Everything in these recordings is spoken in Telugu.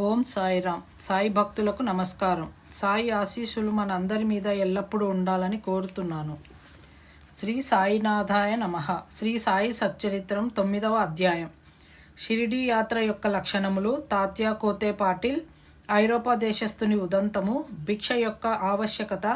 ఓం సాయిరామ్ సాయి భక్తులకు నమస్కారం. సాయి ఆశీస్సులు మన అందరి మీద ఎల్లప్పుడూ ఉండాలని కోరుతున్నాను. శ్రీ సాయినాథాయ నమ. శ్రీ సాయి సచ్చరిత్రం తొమ్మిదవ అధ్యాయం. షిరిడి యాత్ర యొక్క లక్షణములు తాత్యా కోతే పాటిల్ ఐరోపా దేశస్థుని ఉదంతము భిక్ష యొక్క ఆవశ్యకత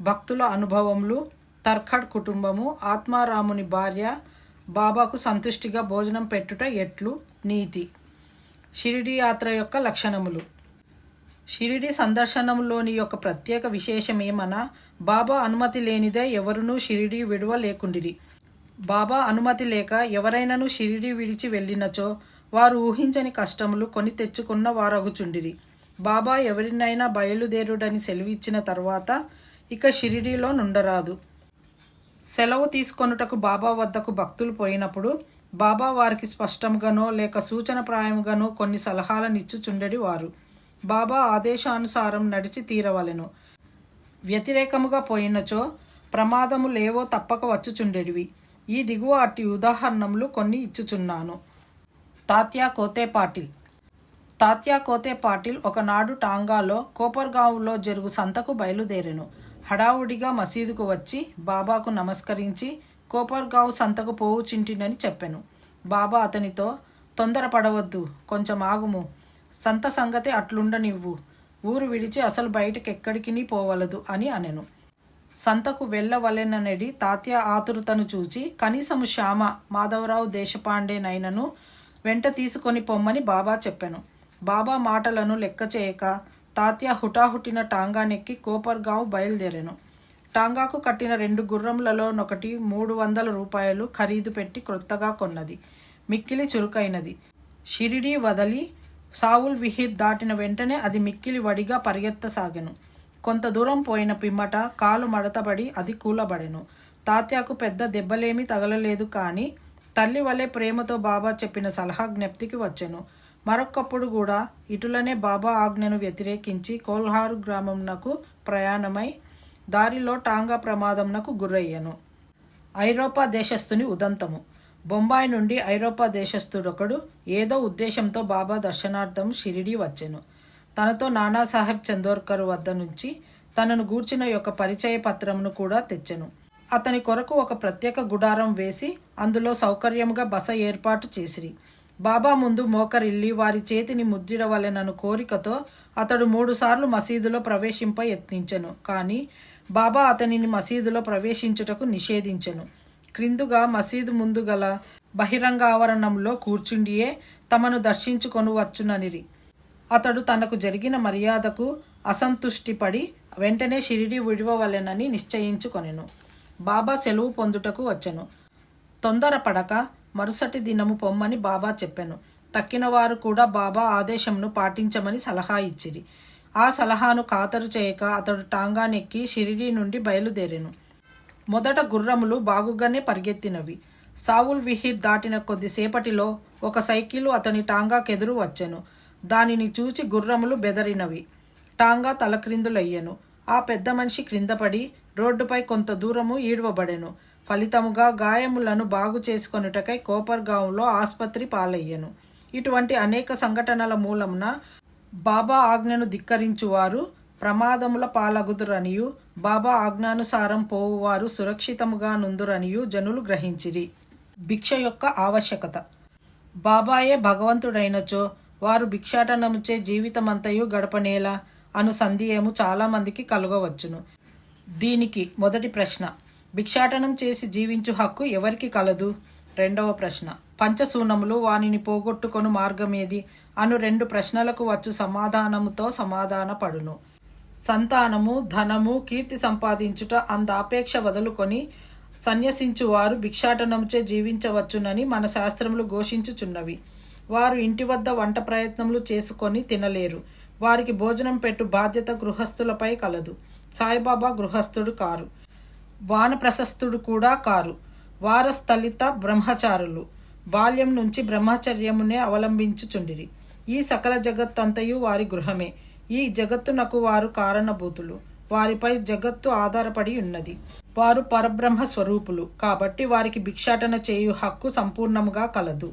భక్తుల అనుభవములు తర్ఖడ్ కుటుంబము ఆత్మారాముని భార్య బాబాకు సంతుష్టిగా భోజనం పెట్టుట ఎట్లు నీతి. షిరిడి యాత్ర యొక్క లక్షణములు. షిరిడి సందర్శనంలోని యొక్క ప్రత్యేక విశేషమేమనా? బాబా అనుమతి లేనిదే ఎవరునూ షిరిడి విడువ లేకుండిరి బాబా అనుమతి లేక ఎవరైనాను షిరిడి విడిచి వెళ్ళినచో వారు ఊహించని కష్టములు కొని తెచ్చుకున్న వారగుచుండిరి. బాబా ఎవరినైనా బయలుదేరుడని సెలవిచ్చిన తర్వాత ఇక షిరిడీలో నుండరాదు. సెలవు తీసుకొనుటకు బాబా వద్దకు భక్తులు పోయినప్పుడు బాబా వారికి స్పష్టంగానో లేక సూచనప్రాయంగానో కొన్ని సలహాలను ఇచ్చుచుండెడి వారు. బాబా ఆదేశానుసారం నడిచి తీరవలెను. వ్యతిరేకముగా పోయినచో ప్రమాదము లేవో తప్పక వచ్చుచుండెడివి. ఈ దిగువ అట్టి ఉదాహరణములు కొన్ని ఇచ్చుచున్నాను. తాత్యా కోతే పాటిల్ తాత్యా కోతే పాటిల్ ఒకనాడు టాంగాలో కోపర్గావులో జరుగు సంతకు బయలుదేరెను. హడావుడిగా మసీదుకు వచ్చి బాబాకు నమస్కరించి కోపర్గావ్ సంతకు పోవుచింటినని చెప్పాను. బాబా అతనితో తొందరపడవద్దు కొంచెం ఆగుము. సంత సంగతి అట్లుండనివ్వు. ఊరు విడిచి అసలు బయటకు ఎక్కడికి పోవలదు అని అనెను. సంతకు వెళ్ళవలెననేది తాత్య ఆతురతను చూచి కనీసము శ్యామ మాధవరావు దేశపాండేనైనను వెంట తీసుకొని పొమ్మని బాబా చెప్పాను. బాబా మాటలను లెక్క చేయక తాత్య హుటాహుటిన టాంగానెక్కి కోపర్గావ్ బయలుదేరెను. టాంగాకు కట్టిన రెండు గుర్రములలోనొకటి మూడు వందల రూపాయలు ఖరీదు పెట్టి క్రొత్తగా కొన్నది. మిక్కిలి చురుకైనది. షిరిడి వదలి సావుల్ విహిర్ దాటిన వెంటనే అది మిక్కిలి వడిగా పరిగెత్తసాగెను. కొంత దూరం పోయిన పిమ్మట కాలు మడతబడి అది కూలబడెను. తాత్యాకు పెద్ద దెబ్బలేమీ తగలలేదు కానీ తల్లి వలె ప్రేమతో బాబా చెప్పిన సలహా జ్ఞప్తికి వచ్చెను. మరొక్కప్పుడు కూడా ఇటులనే బాబా ఆజ్ఞను వ్యతిరేకించి కోల్హారు గ్రామంనకు ప్రయాణమై దారిలో టాంగా ప్రమాదంనకు గురయ్యను. ఐరోపా దేశస్థుని ఉదంతము. బొంబాయి నుండి ఐరోపా దేశస్థుడొకడు ఏదో ఉద్దేశంతో బాబా దర్శనార్థం షిరిడి వచ్చెను. తనతో నానాసాహెబ్ చందోర్కర్ వద్ద నుంచి తనను గూర్చిన యొక్క పరిచయ పత్రమును కూడా తెచ్చెను. అతని కొరకు ఒక ప్రత్యేక గుడారం వేసి అందులో సౌకర్యంగా బస ఏర్పాటు చేసిరి. బాబా ముందు మోకరిల్లి వారి చేతిని ముద్రిడవలెనను కోరికతో అతడు మూడుసార్లు మసీదులో ప్రవేశింప యత్నించెను. కానీ బాబా అతనిని మసీదులో ప్రవేశించుటకు నిషేధించెను. క్రిందుగా మసీదు ముందు గల బహిరంగ ఆవరణంలో కూర్చుండియే తమను దర్శించుకొని వచ్చుననిరి. అతడు తనకు జరిగిన మర్యాదకు అసంతుష్టిపడి వెంటనే షిరిడి విడివవలెనని నిశ్చయించుకొనెను. బాబా సెలవు పొందుటకు వచ్చెను. తొందరపడక మరుసటి దినము పొమ్మని బాబా చెప్పెను. తక్కిన వారు కూడా బాబా ఆదేశంను పాటించమని సలహా ఇచ్చిరి. ఆ సలహాను ఖాతరు చేయక అతడు టాంగానెక్కి షిరిడి నుండి బయలుదేరెను. మొదట గుర్రములు బాగుగానే పరిగెత్తినవి. సావుల్ విహిర్ దాటిన కొద్దిసేపటిలో ఒక సైకిలు అతని టాంగాకెదురు వచ్చెను. దానిని చూచి గుర్రములు బెదరినవి. టాంగా తలక్రిందులయ్యెను. ఆ పెద్ద మనిషి క్రిందపడి రోడ్డుపై కొంత దూరము ఈడ్వబడెను. ఫలితముగా గాయములను బాగు చేసుకొనుటకై కోపర్గాంలో ఆసుపత్రి పాలయ్యెను. ఇటువంటి అనేక సంఘటనల మూలమున బాబా ఆజ్ఞను ధిక్కరించువారు ప్రమాదముల పాలగుదురనియు బాబా ఆజ్ఞానుసారం పోవువారు సురక్షితముగా నుందురనియు జనులు గ్రహించిరి. భిక్ష యొక్క ఆవశ్యకత. బాబాయే భగవంతుడైనచో వారు భిక్షాటనముచే జీవితమంతయు గడపనేలా అను సందేహము చాలామందికి కలుగవచ్చును. దీనికి మొదటి ప్రశ్న భిక్షాటనం చేసి జీవించు హక్కు ఎవరికి కలదు? రెండవ ప్రశ్న పంచశూనములు వానిని పోగొట్టుకొను మార్గమేది? అను రెండు ప్రశ్నలకు వచ్చు సమాధానముతో సమాధానపడును. సంతానము ధనము కీర్తి సంపాదించుట అంత వదులుకొని సన్యసించువారు భిక్షాటనముచే జీవించవచ్చునని మన శాస్త్రములు ఘోషించుచున్నవి. వారు ఇంటి వద్ద వంట ప్రయత్నములు చేసుకొని తినలేరు. వారికి భోజనం పెట్టు బాధ్యత గృహస్థులపై కలదు. సాయిబాబా గృహస్థుడు కారు. వాన ప్రశస్తుడు కూడా కారు. వారస్థలిత బ్రహ్మచారులు. బాల్యం నుంచి బ్రహ్మచర్యమునే అవలంబించుచుండిరి. ఈ సకల జగత్తంతయు వారి గృహమే. ఈ జగత్తునకు వారు కారణభూతులు. వారిపై జగత్తు ఆధారపడి ఉన్నది. వారు పరబ్రహ్మ స్వరూపులు. కాబట్టి వారికి భిక్షాటన చేయు హక్కు సంపూర్ణముగా కలదు.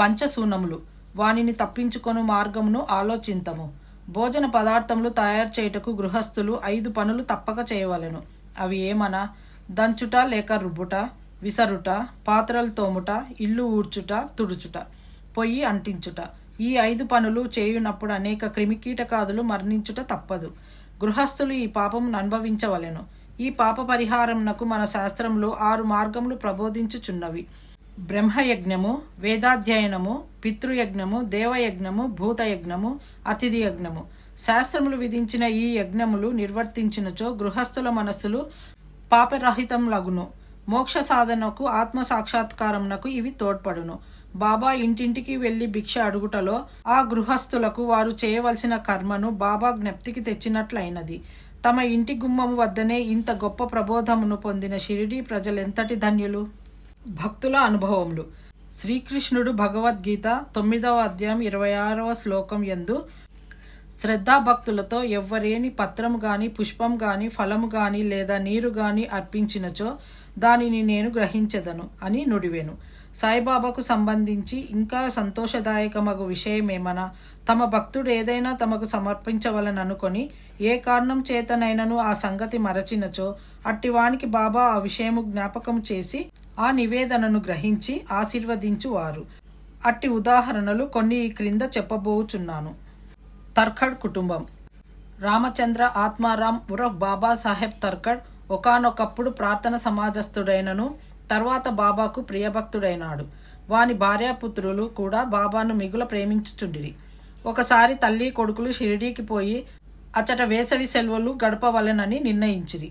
పంచశూనములు. వానిని తప్పించుకొను మార్గమును ఆలోచింతము. భోజన పదార్థములు తయారు చేయుటకు గృహస్థులు ఐదు పనులు తప్పక చేయవలెను. అవి ఏమనా? దంచుట లేక రుబ్బుట? విసరుట పాత్రలు తోముట ఇల్లు ఊడ్చుట తుడుచుట పొయ్యి అంటించుట. ఈ ఐదు పనులు చేయునప్పుడు అనేక క్రిమికీటకాదులు మరణించుట తప్పదు. గృహస్థులు ఈ పాపమును అనుభవించవలెను. ఈ పాప పరిహారంనకు మన శాస్త్రములు ఆరు మార్గములు ప్రబోధించుచున్నవి. బ్రహ్మయజ్ఞము వేదాధ్యయనము పితృయజ్ఞము దేవయజ్ఞము భూతయజ్ఞము అతిథి యజ్ఞము శాస్త్రములు విధించిన ఈ యజ్ఞములు నిర్వర్తించినచో గృహస్థుల మనస్సులు పాపరహితం లగును మోక్ష సాధనకు ఆత్మ సాక్షాత్కారమునకు ఇవి తోడ్పడును. బాబా ఇంటింటికి వెళ్ళి భిక్ష అడుగుటలో ఆ గృహస్థులకు వారు చేయవలసిన కర్మను బాబా జ్ఞప్తికి తెచ్చినట్లయినది. తమ ఇంటి గుమ్మము వద్దనే ఇంత గొప్ప ప్రబోధమును పొందిన షిరిడీ ప్రజలెంతటి ధన్యులు? భక్తుల అనుభవములు. శ్రీకృష్ణుడు భగవద్గీత తొమ్మిదవ అధ్యాయం ఇరవై ఆరవ శ్లోకం యందు శ్రద్ధాభక్తులతో ఎవ్వరేని పత్రము గాని పుష్పం గాని ఫలము గాని లేదా నీరు గాని అర్పించినచో దానిని నేను గ్రహించదను అని నుడివెను. సాయిబాబాకు సంబంధించి ఇంకా సంతోషదాయకమగు విషయమేమనా? తమ భక్తుడు ఏదైనా తమకు సమర్పించవలననుకొని ఏ కారణం చేతనైనను ఆ సంగతి మరచినచో అట్టివానికి బాబా ఆ విషయము జ్ఞాపకం చేసి ఆ నివేదనను గ్రహించి ఆశీర్వదించువారు. అట్టి ఉదాహరణలు కొన్ని ఈ క్రింద చెప్పబోచున్నాను. తర్ఖడ్ కుటుంబం. రామచంద్ర ఆత్మారాం ఉరఫ్ బాబాసాహెబ్ తర్కడ్ ఒకానొకప్పుడు ప్రార్థన సమాజస్థుడైనను తర్వాత బాబాకు ప్రియభక్తుడైనాడు. వాని భార్యాపుత్రులు కూడా బాబాను మిగుల ప్రేమించుచుండిరి. ఒకసారి తల్లి కొడుకులు షిరిడీకి పోయి అచట వేసవి సెలవులు గడపవలెనని నిర్ణయించిరి.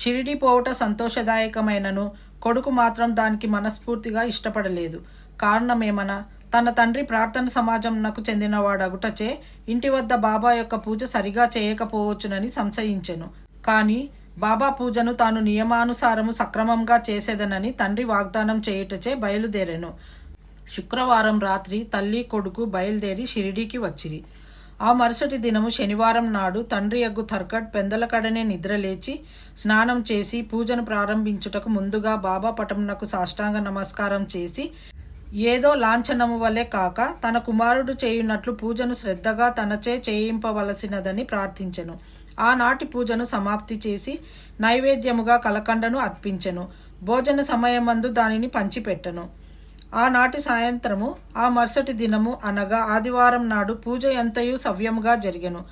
షిరిడీ పోవుట సంతోషదాయకమైనను కొడుకు మాత్రం దానికి మనస్ఫూర్తిగా ఇష్టపడలేదు. కారణమేమనా? తన తండ్రి ప్రార్థన సమాజంనకు చెందినవాడగుటచే ఇంటి వద్ద బాబా యొక్క పూజ సరిగా చేయకపోవచ్చునని సంశయించెను. కానీ బాబా పూజను తాను నియమానుసారము సక్రమంగా చేసేదనని తండ్రి వాగ్దానం చేయుటచే బయలుదేరెను. శుక్రవారం రాత్రి తల్లి కొడుకు బయలుదేరి షిరిడీకి వచ్చిరి. ఆ మరుసటి దినము శనివారం నాడు తండ్రి అగ్గు తర్కట్ పెందలకడనే నిద్రలేచి స్నానం చేసి పూజను ప్రారంభించుటకు ముందుగా బాబా పటమునకు సాష్టాంగ నమస్కారం చేసి ఏదో లాంఛనము వలె కాక తన కుమారుడు చేయునట్లు పూజను శ్రద్ధగా తనచే చేయింపవలసినదని ప్రార్థించెను. ఆనాటి పూజను సమాప్తి చేసి నైవేద్యముగా కలకండను అర్పించెను. భోజన సమయమందు దానిని పంచిపెట్టెను. ఆనాటి సాయంత్రము ఆ మరుసటి దినము అనగా ఆదివారం నాడు పూజ ఎంతయు సవ్యముగా జరిగెను.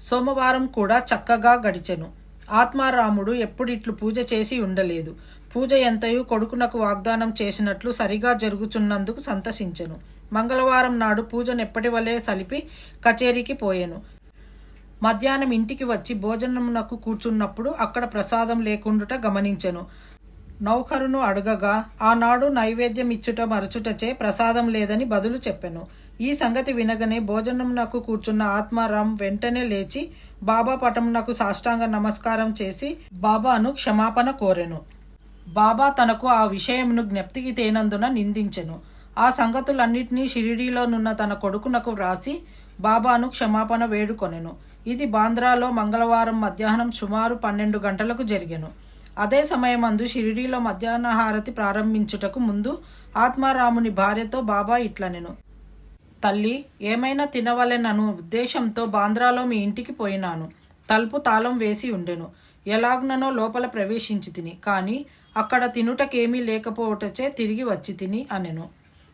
సోమవారం కూడా చక్కగా గడిచెను. ఆత్మారాముడు ఎప్పుడిట్లు పూజ చేసి ఉండలేదు. పూజ ఎంతయు కొడుకునకు వాగ్దానం చేసినట్లు సరిగా జరుగుచున్నందుకు సంతసించెను. మంగళవారం నాడు పూజను ఎప్పటి వలె సలిపి కచేరీకి పోయెను. మధ్యాహ్నం ఇంటికి వచ్చి భోజనమునకు కూర్చున్నప్పుడు అక్కడ ప్రసాదం లేకుండుట గమనించెను. నౌకరును అడగగా ఆనాడు నైవేద్యం ఇచ్చుట మరచుటచే ప్రసాదం లేదని బదులు చెప్పెను. ఈ సంగతి వినగనే భోజనమునకు కూర్చున్న ఆత్మారాం వెంటనే లేచి బాబా పటమునకు సాష్టాంగ నమస్కారం చేసి బాబాను క్షమాపణ కోరెను. బాబా తనకు ఆ విషయమును జ్ఞప్తికి తేనందున నిందించెను. ఆ సంగతులన్నిటినీ షిరిడీలోనున్న తన కొడుకునకు వ్రాసి బాబాను క్షమాపణ వేడుకొనెను. ఇది బాంద్రాలో మంగళవారం మధ్యాహ్నం సుమారు పన్నెండు గంటలకు జరిగెను. అదే సమయమందు షిరిడీలో మధ్యాహ్న హారతి ప్రారంభించుటకు ముందు ఆత్మారాముని భార్యతో బాబా ఇట్లనెను. తల్లి ఏమైనా తినవలెనను ఉద్దేశంతో బాంద్రాలో మీ ఇంటికి పోయినాను. తలుపు తాళం వేసి ఉండెను. ఎలాగ్ననో లోపల ప్రవేశించి తిని. కానీ అక్కడ తినుటకేమీ లేకపోవటచే తిరిగి వచ్చి తిని అనెను.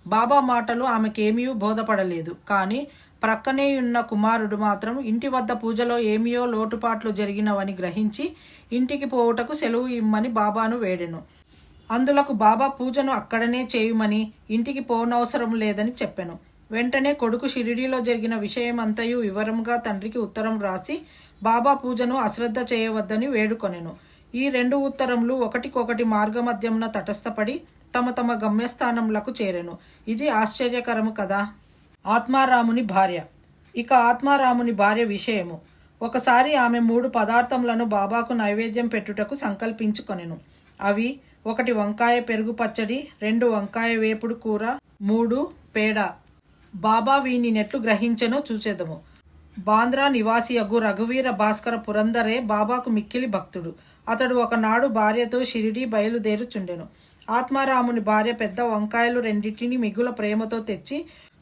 బాబా మాటలు ఆమెకేమీ బోధపడలేదు. కానీ ప్రక్కనే ఉన్న కుమారుడు మాత్రం ఇంటి వద్ద పూజలో ఏమియో లోటుపాట్లు జరిగినవని గ్రహించి ఇంటికి పోవుటకు సెలవు ఇమ్మని బాబాను వేడెను. అందులకు బాబా పూజను అక్కడనే చేయుమని ఇంటికి పోనవసరం లేదని చెప్పెను. వెంటనే కొడుకు షిరిడీలో జరిగిన విషయమంతయు వివరంగా తండ్రికి ఉత్తరం రాసి బాబా పూజను అశ్రద్ధ చేయవద్దని వేడుకొనెను. ఈ రెండు ఉత్తరములు ఒకటికొకటి మార్గమధ్యమున తటస్థపడి తమ తమ గమ్యస్థానములకు చేరెను. ఇది ఆశ్చర్యకరము కదా? ఆత్మారాముని భార్య. ఇక ఆత్మారాముని భార్య విషయము. ఒకసారి ఆమె మూడు పదార్థములను బాబాకు నైవేద్యం పెట్టుటకు సంకల్పించుకొనెను. అవి ఒకటి వంకాయ పెరుగు పచ్చడి రెండు వంకాయ వేపుడు కూర మూడు పేడ. బాబా వీని నెట్లు గ్రహించెనో చూచెదము. బాంద్రా నివాసి అగు రఘువీర భాస్కర పురందరే బాబాకు మిక్కిలి భక్తుడు. అతడు ఒకనాడు భార్యతో షిరిడి బయలుదేరుచుండెను. ఆత్మారాముని భార్య పెద్ద వంకాయలు రెండింటిని మిగుల ప్రేమతో తెచ్చి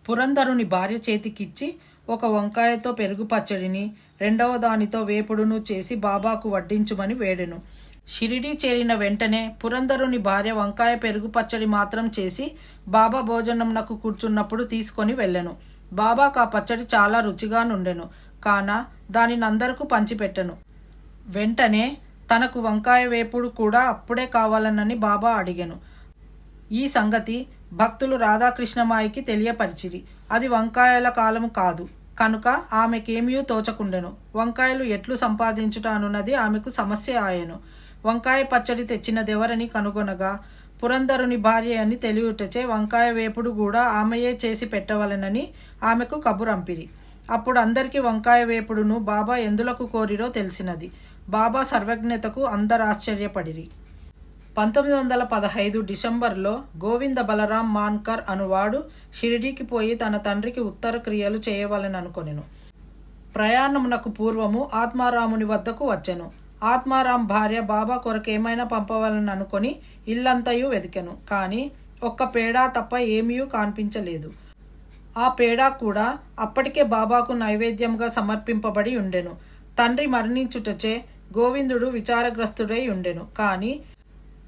పురంధరుని భార్య చేతికిచ్చి ఒక వంకాయతో పెరుగు పచ్చడిని రెండవ దానితో వేపుడును చేసి బాబాకు వడ్డించుమని వేడెను. షిరిడి చేరిన వెంటనే పురంధరుని భార్య వంకాయ పెరుగు పచ్చడి మాత్రం చేసి బాబా భోజనంనకు కూర్చున్నప్పుడు తీసుకొని వెళ్ళెను. బాబాకు ఆ పచ్చడి చాలా రుచిగా నుండెను. కాన దానిని అందరకు పంచిపెట్టెను. వెంటనే తనకు వంకాయ వేపుడు కూడా అప్పుడే కావాలనని బాబా అడిగాను. ఈ సంగతి భక్తులు రాధాకృష్ణమాయికి తెలియపరిచిరి. అది వంకాయల కాలము కాదు. కనుక ఆమెకేమీ తోచకుండెను. వంకాయలు ఎట్లు సంపాదించుట అనున్నది ఆమెకు సమస్య ఆయను. వంకాయ పచ్చడి తెచ్చినదెవరని కనుగొనగా పురంధరుని భార్య అని తెలియటచే వంకాయ వేపుడు కూడా ఆమెయే చేసి పెట్టవలెనని ఆమెకు కబురంపిరి. అప్పుడు అందరికీ వంకాయ వేపుడును బాబా ఎందులకు కోరిరో తెలిసినది. బాబా సర్వజ్ఞతకు అందరు ఆశ్చర్యపడిరి పంతొమ్మిది వందల పదహైదు డిసెంబర్లో గోవింద బలరాం మాన్కర్ అనువాడు షిరిడీకి పోయి తన తండ్రికి ఉత్తర క్రియలు చేయవలననుకొనెను ప్రయాణమునకు పూర్వము ఆత్మారాముని వద్దకు వచ్చెను. ఆత్మారాం భార్య బాబా కొరకేమైనా పంపవాలని అనుకొని ఇల్లంతయు వెతికెను కానీ ఒక్క పేడా తప్ప ఏమీ కనిపించలేదు. ఆ పేడా కూడా అప్పటికే బాబాకు నైవేద్యంగా సమర్పింపబడి ఉండెను. తండ్రి మరణించుటచే గోవిందుడు విచారగ్రస్తుడై ఉండెను. కానీ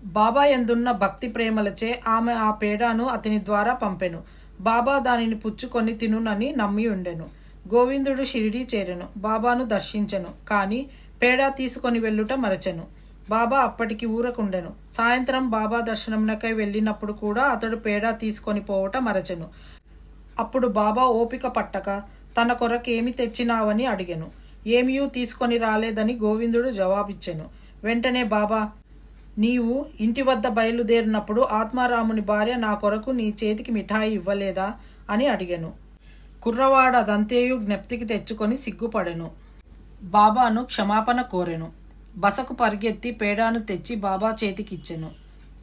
బాబా ఎందున్న భక్తి ప్రేమలచే ఆమె ఆ పేడాను అతని ద్వారా పంపెను. బాబా దానిని పుచ్చుకొని తినునని నమ్మి ఉండెను. గోవిందుడు షిరిడీ చేరెను. బాబాను దర్శించెను. కానీ పేడా తీసుకొని వెళ్ళుట మరచెను. బాబా అప్పటికి ఊరకుండెను. సాయంత్రం బాబా దర్శనమునకై వెళ్ళినప్పుడు కూడా అతడు పేడా తీసుకొని పోవట మరచెను. అప్పుడు బాబా ఓపిక పట్టక తన కొరకేమి తెచ్చినావని అడిగెను. ఏమీయూ తీసుకొని రాలేదని గోవిందుడు జవాబిచ్చెను. వెంటనే బాబా నీవు ఇంటి వద్ద బయలుదేరినప్పుడు ఆత్మారాముని భార్య నా కొరకు నీ చేతికి మిఠాయి ఇవ్వలేదా? అని అడిగాను. కుర్రవాడ అదంతేయు జ్ఞప్తికి తెచ్చుకొని సిగ్గుపడెను. బాబాను క్షమాపణ కోరెను. బసకు పరిగెత్తి పేడాను తెచ్చి బాబా చేతికిచ్చెను.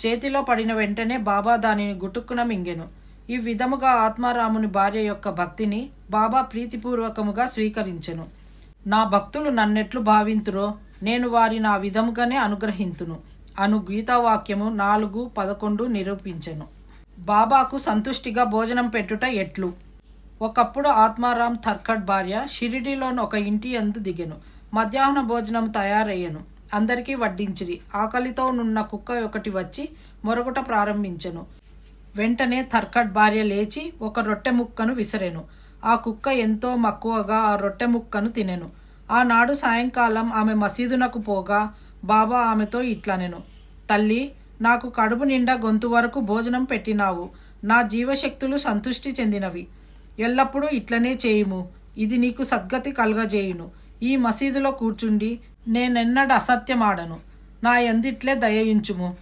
చేతిలో పడిన వెంటనే బాబా దానిని గుటుక్కున మింగెను. ఈ విధముగా ఆత్మారాముని భార్య యొక్క భక్తిని బాబా ప్రీతిపూర్వకముగా స్వీకరించెను. నా భక్తులు నన్నెట్లు భావింతురో నేను వారి నా విధముగానే అనుగ్రహింతును. అను గీతావాక్యము నాలుగు పదకొండు నిరూపించెను. బాబాకు సంతుష్టిగా భోజనం పెట్టుట ఎట్లు? ఒకప్పుడు ఆత్మారాం థర్కడ్ భార్య షిరిడీలోని ఒక ఇంటి అందు దిగెను. మధ్యాహ్న భోజనం తయారయ్యను. అందరికీ వడ్డించిరి. ఆకలితో నున్న కుక్క ఒకటి వచ్చి మొరగుట ప్రారంభించెను. వెంటనే థర్కడ్ భార్య లేచి ఒక రొట్టె ముక్కను విసిరెను. ఆ కుక్క ఎంతో మక్కువగా ఆ రొట్టె ముక్కను తినెను. ఆనాడు సాయంకాలం ఆమె మసీదునకు పోగా బాబా ఆమెతో ఇట్లనెను తల్లి నాకు కడుపు నిండా గొంతు వరకు భోజనం పెట్టినావు. నా జీవశక్తులు సంతృష్టి చెందినవి. ఎల్లప్పుడూ ఇట్లనే చేయుము. ఇది నీకు సద్గతి కలుగజేయును. ఈ మసీదులో కూర్చుండి నేనెన్నడ అసత్యమాడను. నా ఎందిట్లే దయయించుము.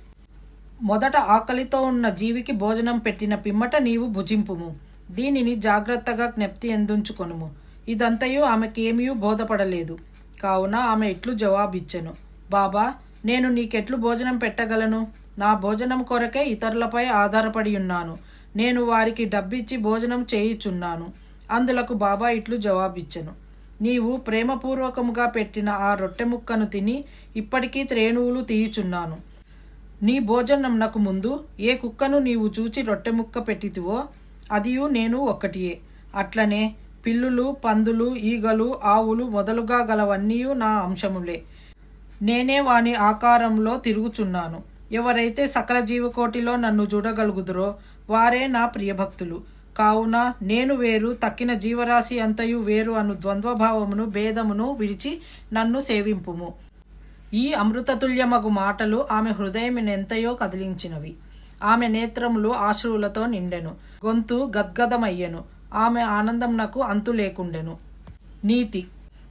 మొదట ఆకలితో ఉన్న జీవికి భోజనం పెట్టిన పిమ్మట నీవు భుజింపుము. దీనిని జాగ్రత్తగా జ్ఞప్తి ఎందుంచుకొనుము. ఇదంతయు ఆమెకేమీ బోధపడలేదు. కావున ఆమె ఇట్లు జవాబిచ్చెను. బాబా నేను నీకెట్లు భోజనం పెట్టగలను? నా భోజనం కొరకే ఇతరులపై ఆధారపడి ఉన్నాను నేను వారికి డబ్బిచ్చి భోజనం చేయుచున్నాను. అందులకు బాబా ఇట్లు జవాబిచ్చెను. నీవు ప్రేమపూర్వకముగా పెట్టిన ఆ రొట్టె ముక్కను తిని ఇప్పటికీ త్రేణువులు తీయుచున్నాను. నీ భోజనంనకు ముందు ఏ కుక్కను నీవు చూచి రొట్టె ముక్క పెట్టితివో అదియు నేను ఒక్కటియే అట్లనే పిల్లులు పందులు ఈగలు ఆవులు మొదలుగా గలవన్నీ నా అంశములే. నేనే వాని ఆకారంలో తిరుగుచున్నాను. ఎవరైతే సకల జీవకోటిలో నన్ను చూడగలుగుదురో వారే నా ప్రియభక్తులు. కావున నేను వేరు తక్కిన జీవరాశి అంతయు వేరు అను ద్వంద్వభావమును భేదమును విడిచి నన్ను సేవింపుము. ఈ అమృతతుల్యమగు మాటలు ఆమె హృదయమునెంతయో కదిలించినవి. ఆమె నేత్రములు ఆశ్రువులతో నిండెను. గొంతు గద్గదమయ్యెను. ఆమె ఆనందం నాకు అంతు లేకుండెను. నీతి.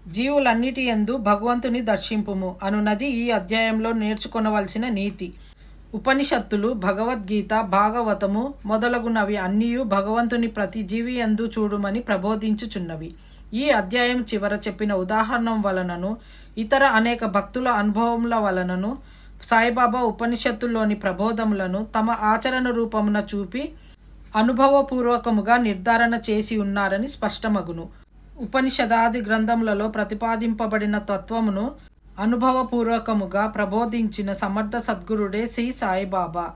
జీవులన్నిటి యందు భగవంతుని దర్శింపుము అనున్నది ఈ అధ్యాయంలో నేర్చుకొనవలసిన నీతి. ఉపనిషత్తులు భగవద్గీత భాగవతము మొదలగునవి అన్నీయు భగవంతుని ప్రతి జీవి ఎందు చూడుమని ప్రబోధించుచున్నవి. ఈ అధ్యాయం చివర చెప్పిన ఉదాహరణం వలనను ఇతర అనేక భక్తుల అనుభవముల వలనను సాయిబాబా ఉపనిషత్తుల్లోని ప్రబోధములను తమ ఆచరణ రూపమున చూపి అనుభవపూర్వకముగా నిర్ధారణ చేసి ఉన్నారని స్పష్టమగును. ఉపనిషదాది గ్రంథములలో ప్రతిపాదింపబడిన తత్వమును అనుభవపూర్వకముగా ప్రబోధించిన సమర్థ సద్గురుడే శ్రీ సాయిబాబా.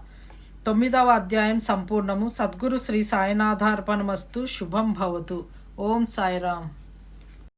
తొమ్మిదవ అధ్యాయం సంపూర్ణము. సద్గురు శ్రీ సాయినాథార్పణమస్తు. శుభం భవతు. ఓం సాయిరామ్.